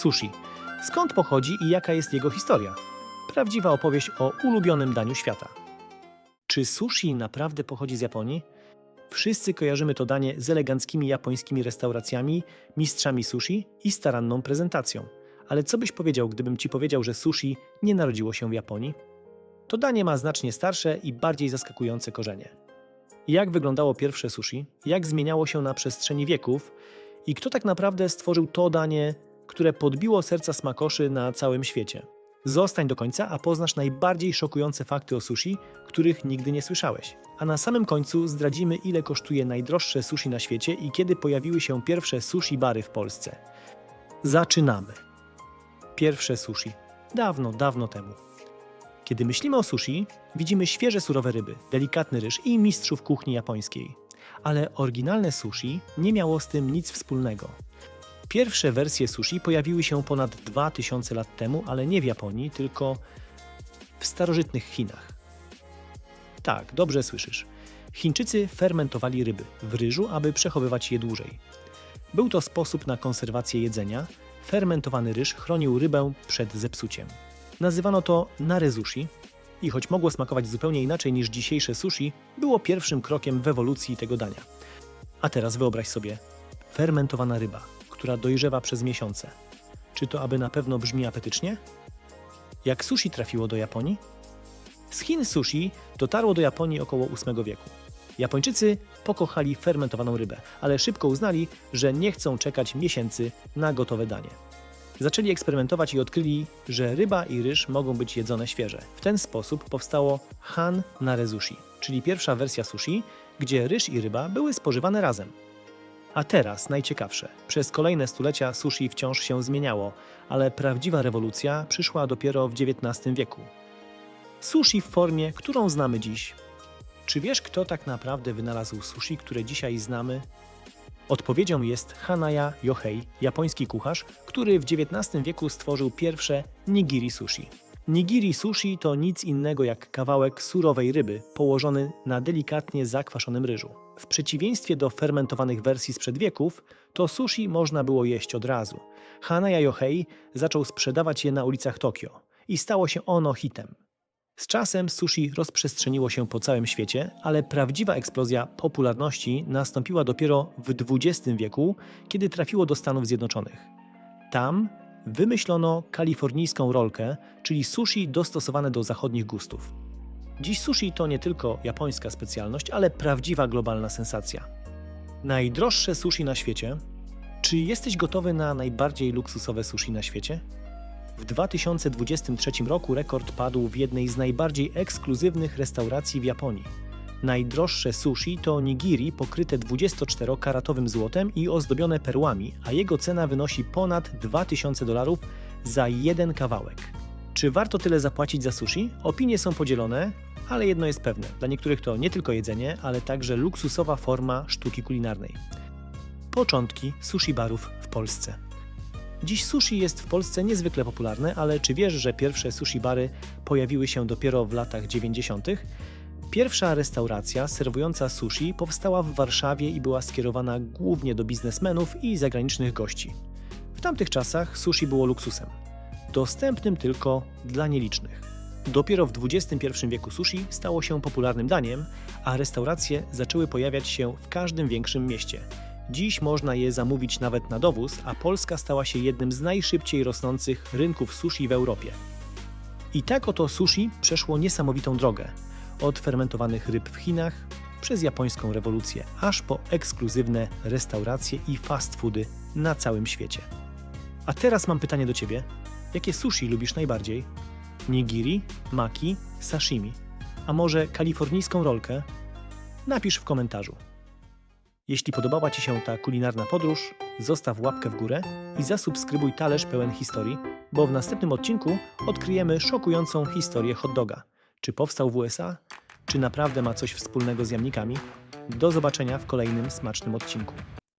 Sushi. Skąd pochodzi i jaka jest jego historia? Prawdziwa opowieść o ulubionym daniu świata. Czy sushi naprawdę pochodzi z Japonii? Wszyscy kojarzymy to danie z eleganckimi japońskimi restauracjami, mistrzami sushi i staranną prezentacją. Ale co byś powiedział, gdybym ci powiedział, że sushi nie narodziło się w Japonii? To danie ma znacznie starsze i bardziej zaskakujące korzenie. Jak wyglądało pierwsze sushi, jak zmieniało się na przestrzeni wieków i kto tak naprawdę stworzył to danie, które podbiło serca smakoszy na całym świecie. Zostań do końca, a poznasz najbardziej szokujące fakty o sushi, których nigdy nie słyszałeś. A na samym końcu zdradzimy, ile kosztuje najdroższe sushi na świecie i kiedy pojawiły się pierwsze sushi bary w Polsce. Zaczynamy. Pierwsze sushi. Dawno, dawno temu. Kiedy myślimy o sushi, widzimy świeże surowe ryby, delikatny ryż i mistrzów kuchni japońskiej. Ale oryginalne sushi nie miało z tym nic wspólnego. Pierwsze wersje sushi pojawiły się ponad 2000 lat temu, ale nie w Japonii, tylko w starożytnych Chinach. Tak, dobrze słyszysz. Chińczycy fermentowali ryby w ryżu, aby przechowywać je dłużej. Był to sposób na konserwację jedzenia. Fermentowany ryż chronił rybę przed zepsuciem. Nazywano to narezushi i choć mogło smakować zupełnie inaczej niż dzisiejsze sushi, było pierwszym krokiem w ewolucji tego dania. A teraz wyobraź sobie fermentowana ryba, która dojrzewa przez miesiące. Czy to aby na pewno brzmi apetycznie? Jak sushi trafiło do Japonii? Z Chin sushi dotarło do Japonii około VIII wieku. Japończycy pokochali fermentowaną rybę, ale szybko uznali, że nie chcą czekać miesięcy na gotowe danie. Zaczęli eksperymentować i odkryli, że ryba i ryż mogą być jedzone świeże. W ten sposób powstało Han Nare Sushi, czyli pierwsza wersja sushi, gdzie ryż i ryba były spożywane razem. A teraz najciekawsze. Przez kolejne stulecia sushi wciąż się zmieniało, ale prawdziwa rewolucja przyszła dopiero w XIX wieku. Sushi w formie, którą znamy dziś. Czy wiesz, kto tak naprawdę wynalazł sushi, które dzisiaj znamy? Odpowiedzią jest Hanaya Yohei, japoński kucharz, który w XIX wieku stworzył pierwsze nigiri sushi. Nigiri sushi to nic innego jak kawałek surowej ryby położony na delikatnie zakwaszonym ryżu. W przeciwieństwie do fermentowanych wersji sprzed wieków, to sushi można było jeść od razu. Hanaya Yohei zaczął sprzedawać je na ulicach Tokio i stało się ono hitem. Z czasem sushi rozprzestrzeniło się po całym świecie, ale prawdziwa eksplozja popularności nastąpiła dopiero w XX wieku, kiedy trafiło do Stanów Zjednoczonych. Tam wymyślono kalifornijską rolkę, czyli sushi dostosowane do zachodnich gustów. Dziś sushi to nie tylko japońska specjalność, ale prawdziwa globalna sensacja. Najdroższe sushi na świecie. Czy jesteś gotowy na najbardziej luksusowe sushi na świecie? W 2023 roku rekord padł w jednej z najbardziej ekskluzywnych restauracji w Japonii. Najdroższe sushi to nigiri pokryte 24-karatowym złotem i ozdobione perłami, a jego cena wynosi ponad 2000 dolarów za jeden kawałek. Czy warto tyle zapłacić za sushi? Opinie są podzielone, ale jedno jest pewne: dla niektórych to nie tylko jedzenie, ale także luksusowa forma sztuki kulinarnej. Początki sushi barów w Polsce. Dziś sushi jest w Polsce niezwykle popularne, ale czy wiesz, że pierwsze sushi bary pojawiły się dopiero w latach 90.? Pierwsza restauracja serwująca sushi powstała w Warszawie i była skierowana głównie do biznesmenów i zagranicznych gości. W tamtych czasach sushi było luksusem, dostępnym tylko dla nielicznych. Dopiero w XXI wieku sushi stało się popularnym daniem, a restauracje zaczęły pojawiać się w każdym większym mieście. Dziś można je zamówić nawet na dowóz, a Polska stała się jednym z najszybciej rosnących rynków sushi w Europie. I tak oto sushi przeszło niesamowitą drogę. Od fermentowanych ryb w Chinach, przez japońską rewolucję, aż po ekskluzywne restauracje i fast foody na całym świecie. A teraz mam pytanie do Ciebie. Jakie sushi lubisz najbardziej? Nigiri, maki, sashimi? A może kalifornijską rolkę? Napisz w komentarzu. Jeśli podobała Ci się ta kulinarna podróż, zostaw łapkę w górę i zasubskrybuj talerz pełen historii, bo w następnym odcinku odkryjemy szokującą historię hot doga. Czy powstał w USA? Czy naprawdę ma coś wspólnego z jamnikami? Do zobaczenia w kolejnym smacznym odcinku.